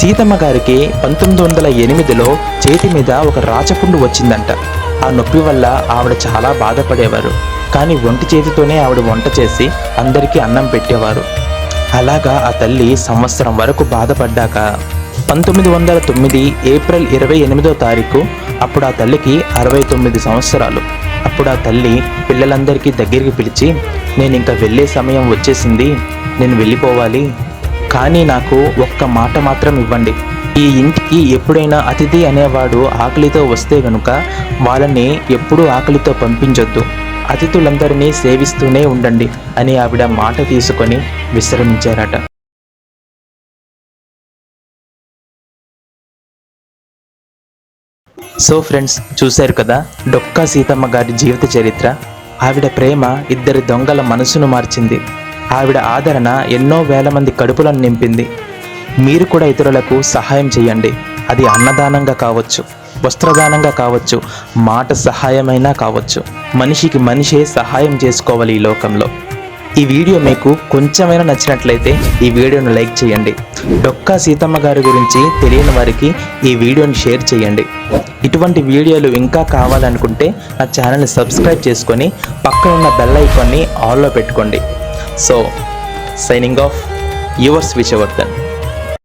సీతమ్మ గారికి పంతొమ్మిది వందల ఎనిమిదిలో చేతి మీద ఒక రాచపుండు వచ్చిందంట. ఆ నొప్పి వల్ల ఆవిడ చాలా బాధపడేవారు. కానీ ఒంటి చేతితోనే ఆవిడ వంట చేసి అందరికీ అన్నం పెట్టేవారు. అలాగా ఆ తల్లి సంవత్సరం వరకు బాధపడ్డాక పంతొమ్మిది వందల తొమ్మిది ఏప్రిల్ ఇరవై ఎనిమిదో తారీఖు అప్పుడు ఆ తల్లికి అరవై తొమ్మిది సంవత్సరాలు. అప్పుడు ఆ తల్లి పిల్లలందరికీ దగ్గరికి పిలిచి నేను ఇంకా వెళ్ళే సమయం వచ్చేసింది. నేను వెళ్ళిపోవాలి. కానీ నాకు ఒక్క మాట మాత్రం ఇవ్వండి. ఈ ఇంటికి ఎప్పుడైనా అతిథి అనేవాడు ఆకలితో వస్తే గనుక వాళ్ళని ఎప్పుడూ ఆకలితో పంపించొద్దు. అతిథులందరినీ సేవిస్తూనే ఉండండి అని ఆవిడ మాట తీసుకొని విశ్రమించారట. సో ఫ్రెండ్స్ చూశారు కదా? డొక్కా సీతమ్మ గారి జీవిత చరిత్ర. ఆవిడ ప్రేమ ఇద్దరి దొంగల మనసును మార్చింది. ఆవిడ ఆదరణ ఎన్నో వేల మంది కడుపులను నింపింది. మీరు కూడా ఇతరులకు సహాయం చేయండి. అది అన్నదానంగా కావచ్చు వస్త్రదానంగా కావచ్చు మాట సహాయమైనా కావచ్చు. మనిషికి మనిషే సహాయం చేసుకోవాలి ఈ లోకంలో. ఈ వీడియో మీకు కొంచెమైనా నచ్చినట్లయితే ఈ వీడియోను లైక్ చేయండి. డొక్కా సీతమ్మ గారి గురించి తెలియని వారికి ఈ వీడియోని షేర్ చేయండి. ఇటువంటి వీడియోలు ఇంకా కావాలనుకుంటే నా ఛానల్ని సబ్స్క్రైబ్ చేసుకొని పక్కన ఉన్న బెల్ ఐకాన్ని ఆల్లో పెట్టుకోండి. So signing off yours Vishavardhan